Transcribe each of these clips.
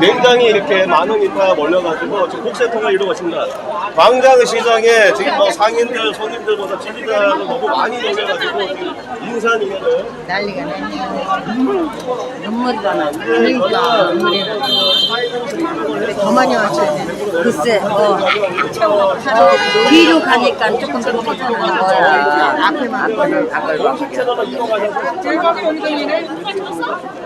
굉장히 이렇게 많은 인파가 몰려가지고 지금 국세통을 이루고 있습니다. 광장 시장에 지금 뭐 상인들, 손님들보다 지지자를 너무 많이 몰려가지고 지금 인산이면은 난리가 났네요. 눈물이가 나. 그러니까 눈물이 나. 더 많이 왔어야 돼. 글쎄, 어. 뒤로 가니까 조금 더 터지는 거야. 앞에만 앞을 앞을 공식 채널로 이동하셔서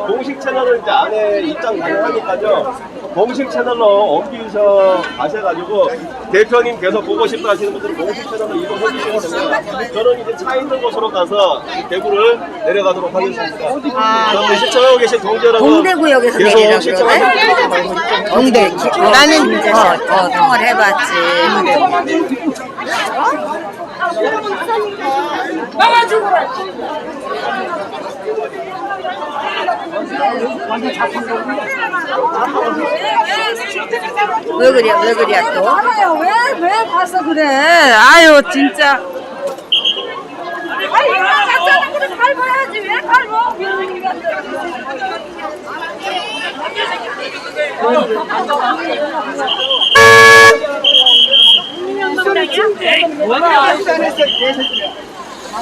공식 채널을 이제 안에 입장 가능하니까요. 공식 채널로 옮기셔 가셔가지고 대표님 계속 보고 싶다 하시는 분들은 공식 채널로 이동해 주시면 됩니다. 저는 이제 차 있는 곳으로 가서 이 대구를 내려가도록 하겠습니다. 그럼 시청하고 계신 동지 여러분 동대구역에서 계속 내리라고 시청하시는 그러네? 분들 동대. 나는 어, 어, 통화를 해봤지. 왜 그래, 왜 그래 또? 알아요. 왜, 왜 가서 그래? 아유, 진짜. 아니, 이거 갔잖아. 그래, 밟아야지. 왜 밟아? 아 니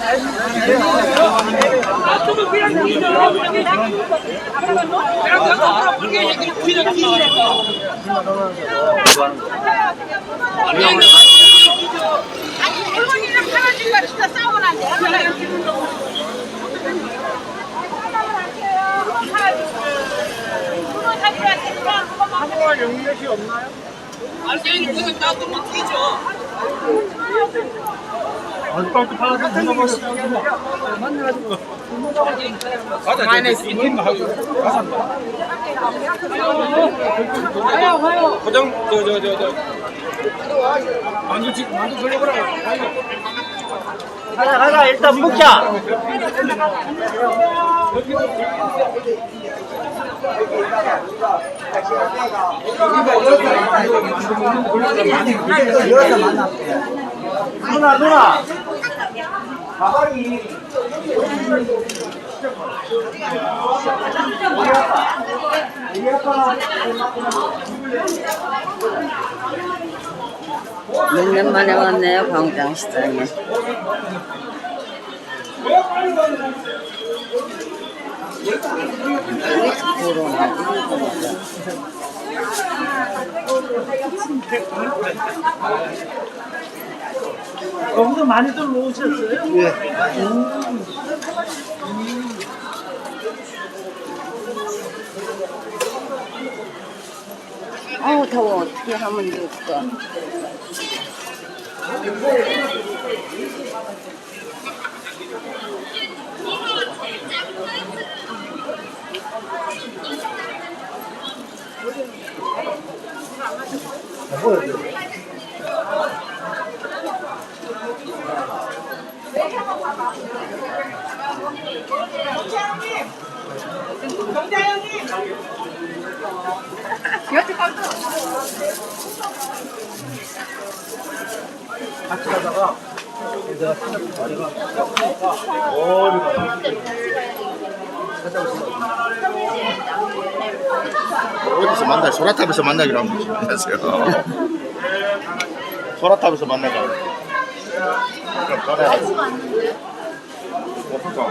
할머니랑 할아버지가 진짜 싸우면 안 돼. 영역이 없나요? 아 직까지 팔아서. 고정 저저저 저. 만두 지 만두. 가자 가자 일단 묵자 누나 누나 가방이 몇년 만에 왔네요, 광장시장에. 코로나 거기서 많이들 오셨어요? 아우 더워. 어떻게 하면 좋을까 어디서 만나? 소라탑에서 만나기로 합니다. 안녕하세요. 소라탑에서 만나자. 그럼 전화해야지. 없을까?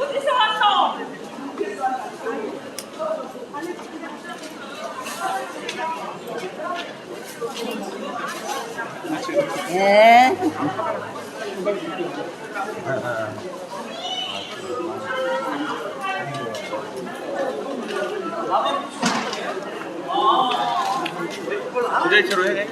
어디서 만나자. 예. 기대체로 해.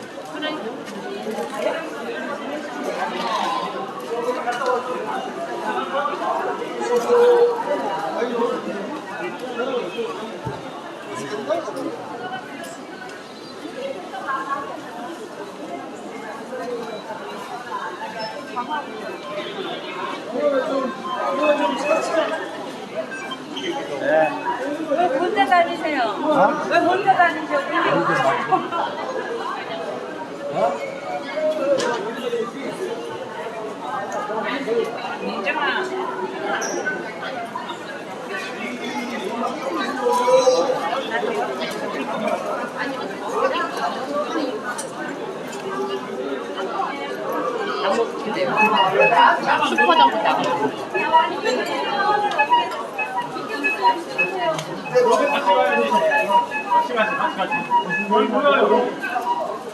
왜 군대 다니세요? 왜 군대 다니 아니요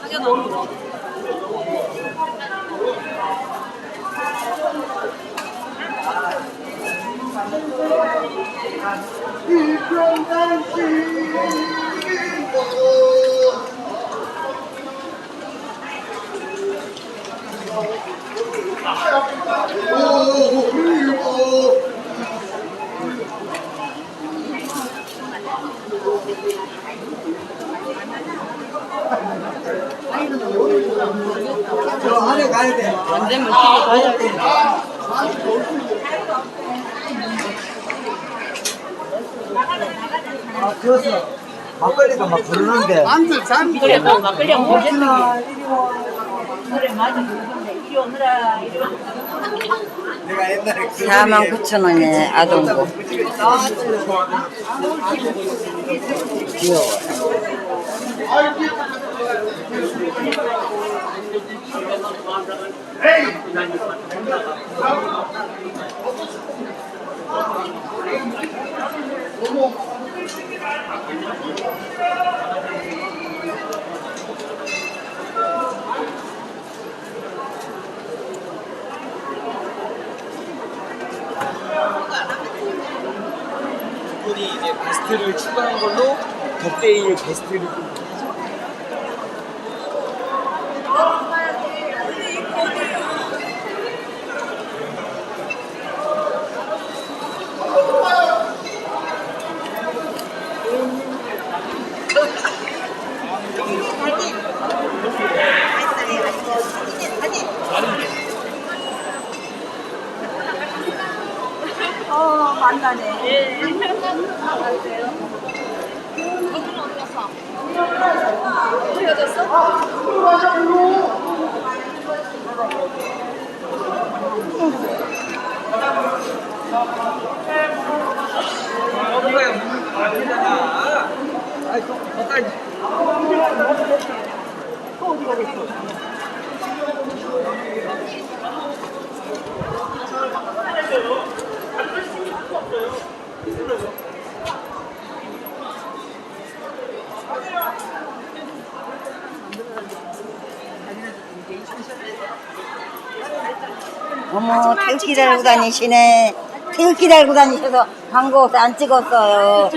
하게 저 안에 가야 돼. 안 되면 집에 가야 돼. 아, 죠? 그래서 막걸리가 막 부르는데 그래도 막걸리 안 보셨는데. 그래 맞아 그런데 이리 오느라 이리 내가 옛날에 4만 9천 원에 아동복. 귀여워. 분이 이제 베스트를 추가한 걸로 덕데이의 베스트를 어 또 거기다 어머 태극기 달고 다니시네. 태극기 달고 다니셔서 광고 안 찍었어요.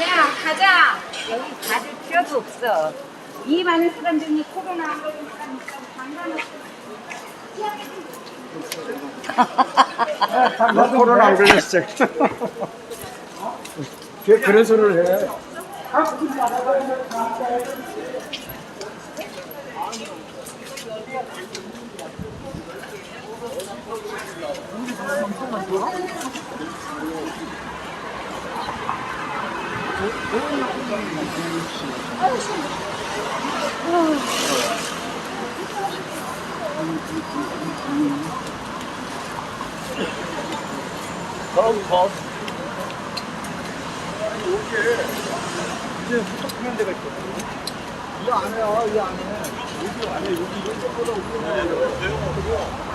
야 가자. 가질 필요도 없어. 이 많은 사람 중에 코로나 안 걸린 사람 장난을 나 코로나 안 걸렸어. 왜 그런 소리를 해? 이제 부탁하는 데가 있거든. 이 안에야, 이 안에. 여기 안에, 여기 이런 것보다 우리는 대용하고.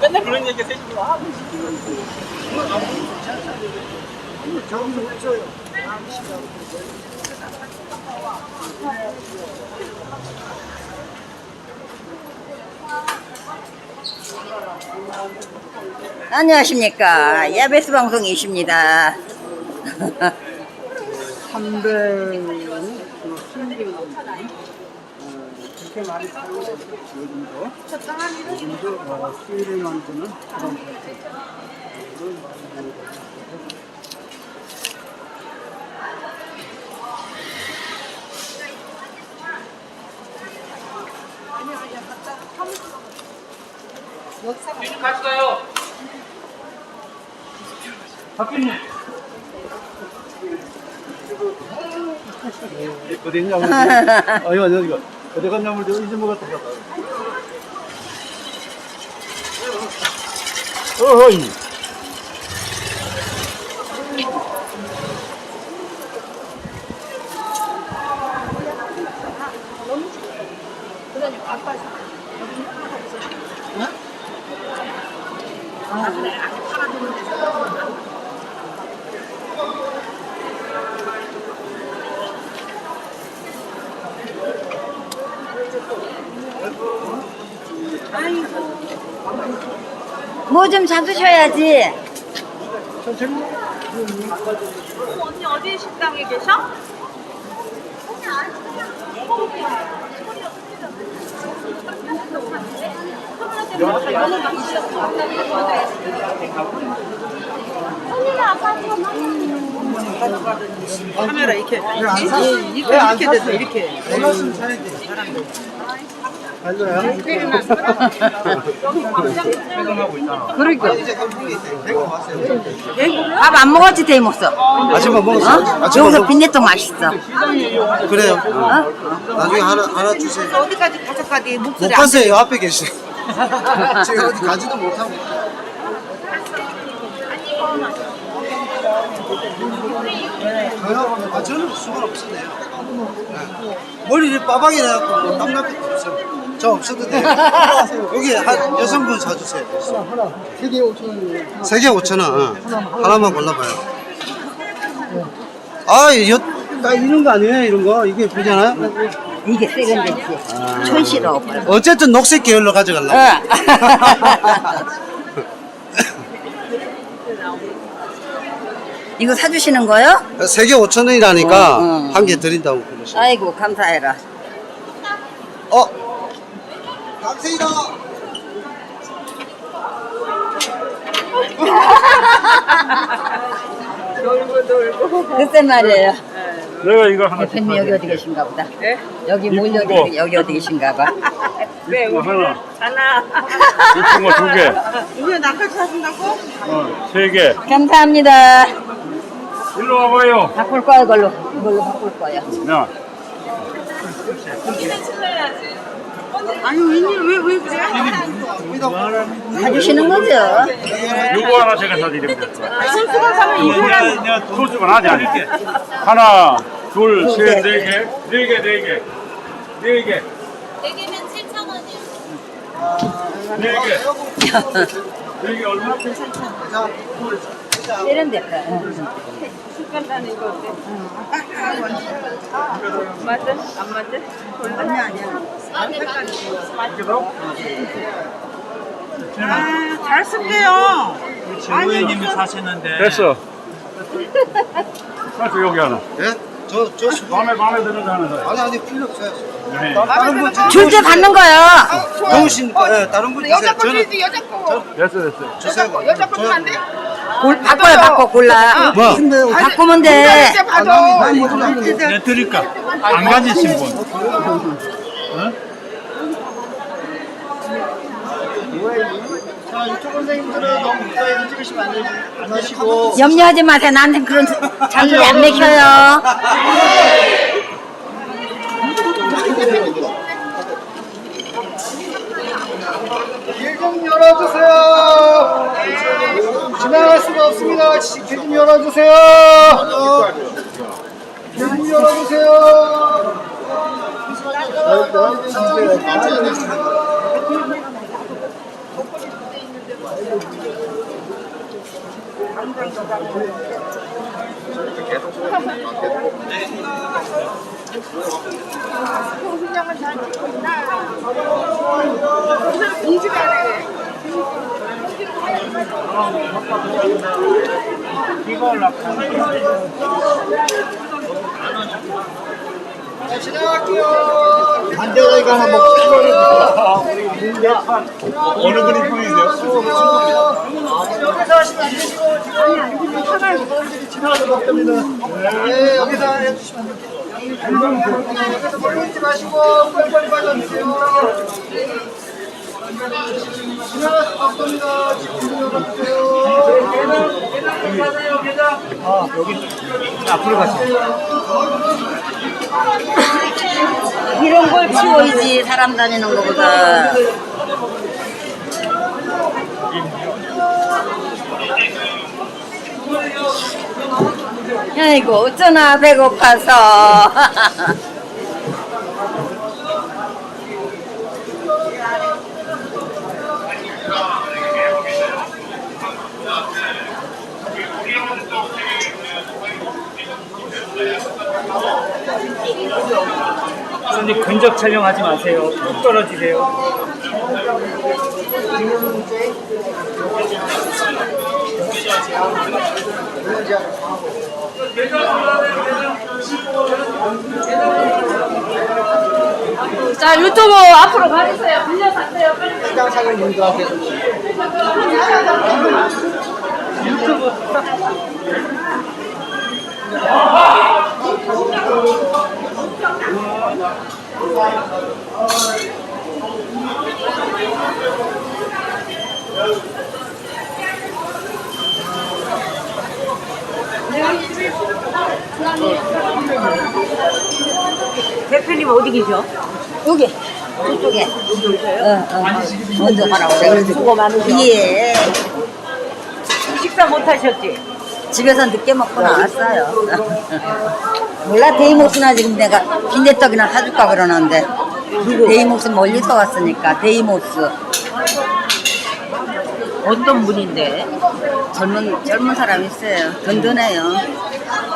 맨날 그런 얘기 해주고 아, 안녕하십니까. 야베스 방송이십니다. 300, 그렇게 많이 팔고 요즘도 요즘도 어, 수일을 만드는 그런 것들. 같이 가요. 박균님. 어디 있냐, 우리. 아, 이거, 이거. 어디 갔냐, 우리. 잊어먹었다. 어허이. 뭐 좀 잡으셔야지. 언니 어디 식당에 계셔? 카메라 이렇게 샀어? 이렇게. 몰랐으면 사야지. 알로야? 그러니까. 밥 안 먹었지, 데이 먹었어. 아침밥 먹었어? 어? 아침밥 여기서 먹... 빈대떡 맛있어. 그래요. 어? 나중에 하나 하나 주세요. 어디까지 가서까지 못 목소리 안 갔어요. 앞에 계시. 제가 어디 가지도 못하고. 저요? 아 저는 수건 없었네요. 네. 머리를 빠방이 나갖고 뭐 땀날 것도 없어요. 저 없어도 돼요. 여기 한 여성분 사주세요. 하나. 세개 5천 원이에요. 세개 5천 원. 어. 하나만 골라봐요. 아, 여, 딱 이런 거 아니에요? 이런 거 이게 보잖아요. 이게 세련됐지. 촌스러워. 어쨌든 녹색 계열로 가져갈라. 어. 이거 사주시는 거요? 세개 5천 원이라니까 어, 어. 한 개 드린다고 그러시죠. 아이고, 감사해라. 어? 감사합니다. 글쎄 말이에요. 내가 이거 하나 대표님 여기 어디 계신가 보다. 여기 몰려 여기 어디 계신가 봐. 왜 하나, 하나. 이쁜 거 두 개, 이거 나까지 사준다고? 어, 세 개. 감사합니다. 일로 와봐요. 바꿀 거야 이걸로. 이걸로 바꿀 거야. 야, 아니 웬일 왜왜 그래? 사주시는 거죠? 요거 하나 제가 사드립니다. 손수건 사면 이거랑 소주만 하지 않을게. 하나, 둘, 셋, 네 개, 네 개, 네 개, 네 개. 네 개면 7천 원이요. 네 개. 네 개 얼마? 세련됐다. 습관다는 이거 어때? 맞아? 안 맞아? 아니야 아니야. 아잘 쓸게요. 최고위님이 사시는데 됐어. 사주 여기 하나. 예? 저, 저 수건. 마음에 마음에 드는 거 하나 사요. 아니, 아니, 필요 없어요. 네. 다른 분, 줄 때 받는 거요. 좋으시니까, 예, 다른 분 주세요. 여자 거 저는 주지 여자 거. 됐어 됐어. 주세요. 여자 거 주면 안 돼? 골, 바꿔요, 바꿔 골라. 뭐? 바꾸면 돼. 이제 봐줘. 내 드릴까? 안 가지신 분. 자, 유튜브 선생님들은 너무 가까이서 찍으시면 안, 되시, 안 되시고. 염려하지 마세요. 나한테 그런 장소리 안 맥혀요. 길 좀 열어주세요. 지나갈 수가 없습니다. 길 좀 열어주세요. 길 좀 열어주세요. 저렇게 계속 소신양은 잘 먹고 있나? 오늘 공지가네. 이거 올라가. 지나갈게요. 반대로 이거 하나 먹고. 어느 분이 보이세요? 여기서 하시면 안 되시고 지금 차가 사람들이 지나가서 먹답니다. 네, 여기서 해주시면 안 돼요. 네, 여기서 마시고 빨리빨리 빠져주세요. 지나가서 먹답니다. 지금 들어가주세요. 아 여기 앞으로 가세요. 이런 걸 치워야지 사람 다니는 것보다. 아이고 어쩌나 배고파서. 근접 촬영하지 마세요. 뚝 떨어지세요. 자 유튜브 앞으로 가주세요. 빌려주세요. 빨리. 시장 상인분도 앞에 대표님 어디 계셔? 여기. 저쪽에. 어, 어. 먼저 가라고. 수고 많으셔. 예. 식사 못 하셨지? 집에서 늦게 먹고 나왔어요. 몰라 데이모스나 지금 내가 빈대떡이나 사줄까 그러는데 데이모스 멀리서 왔으니까 데이모스 어떤 분인데? 젊은 젊은 사람 있어요. 든든해요.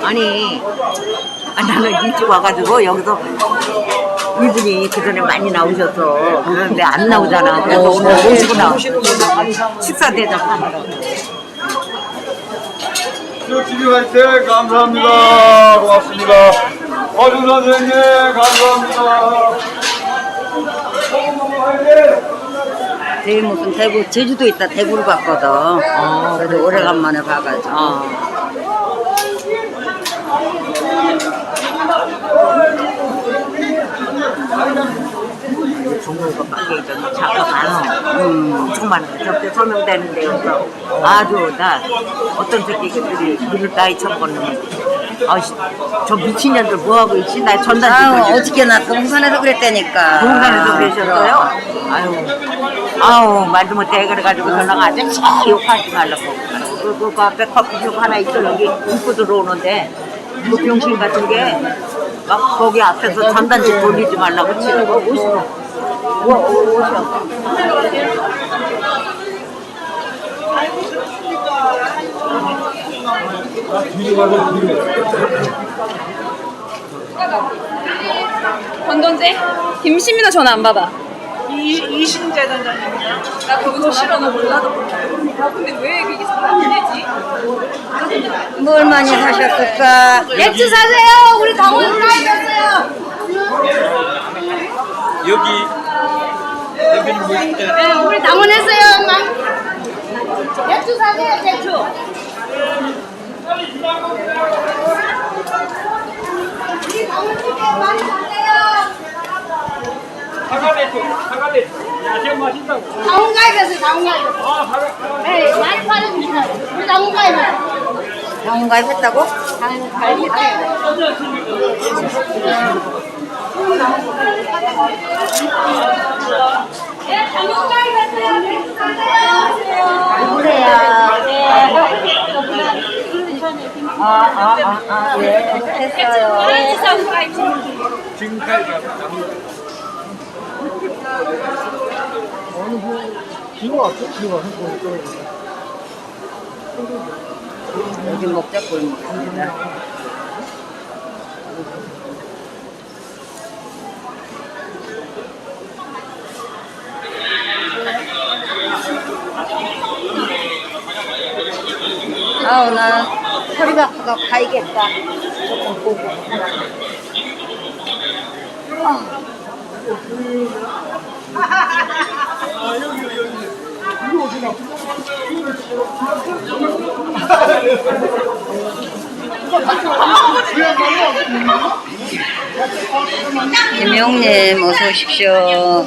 아니 아, 나는 일찍 와가지고 여기서 이분이 그전에 많이 나오셔서 그런데 안 나오잖아. 그래서 오늘 모시고 나와. 식사 대접하느라. TV 화이팅 감사합니다. 고맙습니다. 어준 선생님 감사합니다. 데이모스는 대구 제주도 있다 대구로 갔거든. 그래도 오래간만에 봐가지고. 종로가 빨리 좀 많어. 엄청 많아. 저때 서명되는데 여기서 아주 나 어떤 새끼들이 눈을 나이 쳐보는 아씨 저 미친년들 뭐하고 있지? 나 전단 아유. 어저께 나 동산에서 그랬다니까. 동산에서 그러셨어요? 아유, 아우, 말도 못해. 그래가지고 전화가 아저씨 욕하지 말라고. 그, 그, 그 앞에 커피숍 하나 있어. 여기 입고 들어오는데, 그 병신 같은 게, 막 거기 앞에서 전단지 돌리지 말라고 치는 거 오시고. 오, 오, 오셔. 건전제? 김시민아 전화 안 받아. 이, 이신재 단장님이야. 나 거기서 싫어 나 몰라도 몰라. 아 근데 왜 그게 안 되지? 뭘 많이 사셨을까? 맥주 사세요. 우리 당원 가입했어요. 여기 네, 우리 당원했어요, 엄마. 맥주 사세요, 맥주. 우리 당원님께 많이 사세요. 사과대표 사과대표 야채 맛있다고. 당원 가입했어요, 당원 가입. 네, 많이 팔아주시나 우리 당원 가입했어요. 병원 가입 했다고? 당원 가입 아, 아, 아, 아, 예, 했어요. 네, 당원 가입. 지금까지 기가 왔죠? 기가 와서 여기 먹자 골목 입니다. 아우 나 허리가 아파서 가야겠다. 조금 보고. 아. 김영님 어서 오십시오.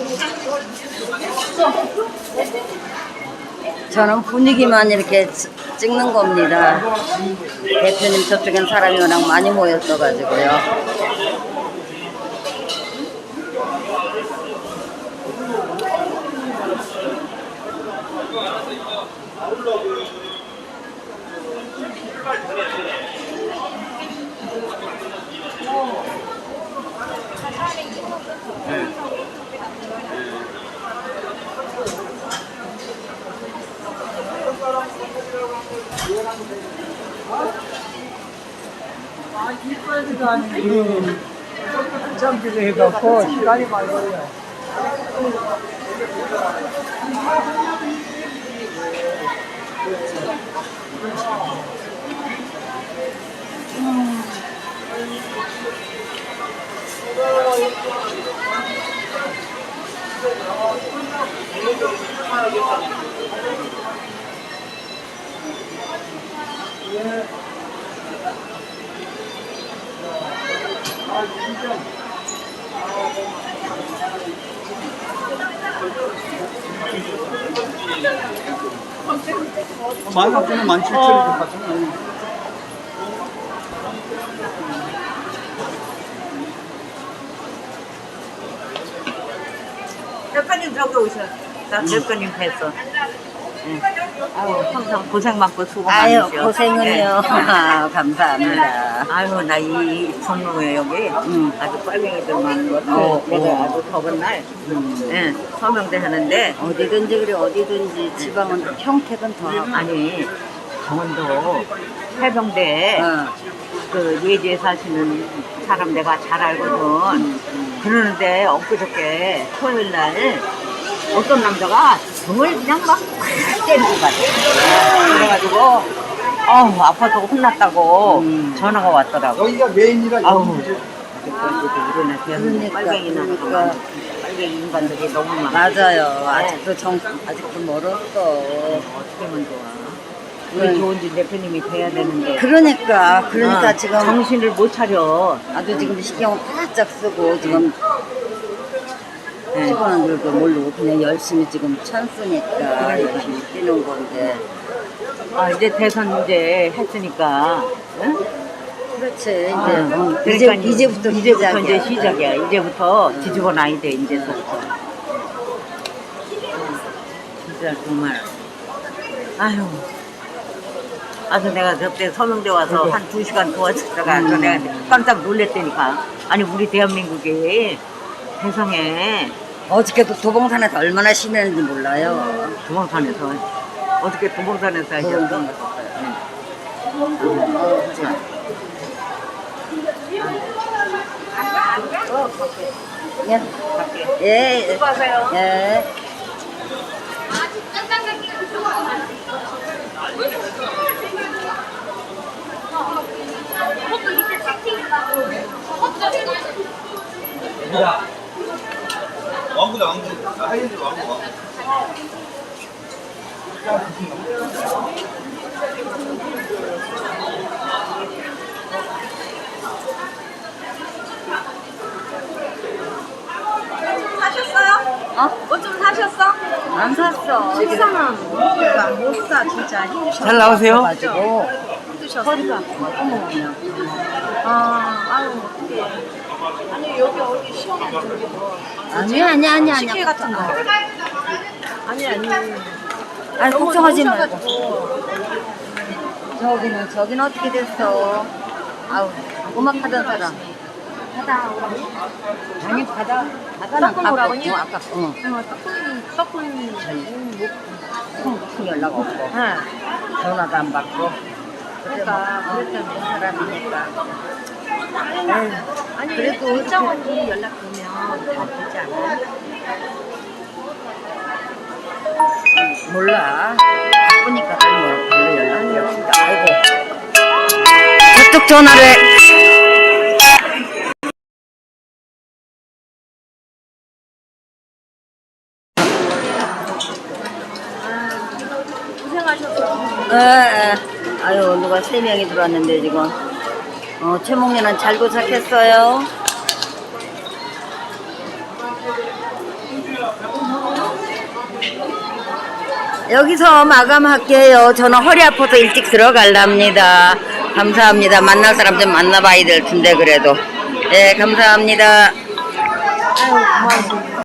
저는 분위기만 이렇게 찌- 찍는 겁니다. 대표님 저쪽엔 사람이 워낙 많이 모였어가지고요. 점기를 해갖고 시간이 많이 걸려. 만 원짜리 만 칠천 원 같은 대표님 저기 오셔. 나 대표님 뵀어. 응. 아유 항상 고생 많고 수고 아유 많으셔. 네. 고생은요. 아, 감사합니다. 아유 나 이 종로에 여기 음. 아주 빨갱이들 많은 것도 어, 내가 어. 아주 더운 날 예, 서명대 하는데 어디든지 그래 어디든지 지방은 평택은 더 하고. 아니 강원도 해병대에 어. 그 예지에 사시는 사람 내가 잘 알거든. 그러는데 엊그저께 토요일 날 어떤 남자가 등을 그냥 막 때리고 가대. 그래가지고 아우 아파서 혼났다고 음. 전화가 왔더라고. 여기가 메인이라 아우. 우리는 그러니까, 빨갱이나 그러니까. 빨갱이 인간들이 너무 많아. 맞아요. 아직도 정 아직도 멀었어. 어떻게 하면 좋아. 우리 네. 좋은지 대표님이 돼야 되는데. 그러니까 그러니까 어, 지금 정신을 못 차려. 아주 지금 신경 바짝 쓰고 지금 피곤한 줄도 모르고 그냥 열심히 지금 찬스니까 열심히 뛰는 건데 아 이제 대선 이제 했으니까. 응? 그렇지 이제 아, 어, 그러니까 이제 이제부터 이제부터 시작이야. 이제 시작이야. 이제부터 뒤집어 놔야 돼 이제부터. 진짜 정말. 아휴. 아주 내가 그때 서명대 와서 한 두 시간 도와줬다가 또 내가 깜짝 놀랬다니까. 아니 우리 대한민국이 대성에 어저께도 도봉산에서 얼마나 심했는지 몰라요. 도봉산에서 어떻게 도봉산에서 하셨어? 예. 예. 예. 왕구다 왕구. 하이엔드 왕구. 왕구. 사셨어요? 어? 뭐좀 사셨어? 안 샀어. 식사는 못 사, 진짜. 잘 나오세요? 가지고 허리가 어머 그냥. 아, 아유, 어떡해. 아니, 여기 어디 시원한 저기 뭐. 아니 아니 아니 아니. 식혜 같은 거. 아니, 아니. 아니 걱정하지 말고. 저기는 저기는 어떻게 됐어? 아우 음악 하던 사람. 바다 오라니? 아니 바다 바다는 섞어 놓으라고 바꿨고 아까 어. 어, 떡국이, 떡국이. 통 연락 없고 전화도 안 받고 그러니까 어렸다는 사람이니까. 아니, 그래도 일정원이 그 연락 아, 보면 다 되지 않아? 음, 몰라. 바쁘니까 별로, 별로 연락이 없으니까. 아이고. 저쪽 전화를 아, 해. 고생하셨어. 네. 3명이 들어왔는데 지금. 어, 최몽이는 잘 도착했어요. 여기서 마감할게요. 저는 허리 아파서 일찍 들어갈랍니다. 감사합니다. 만날 사람 좀 만나봐야 될 텐데 그래도. 예 감사합니다. 아유, 고마워.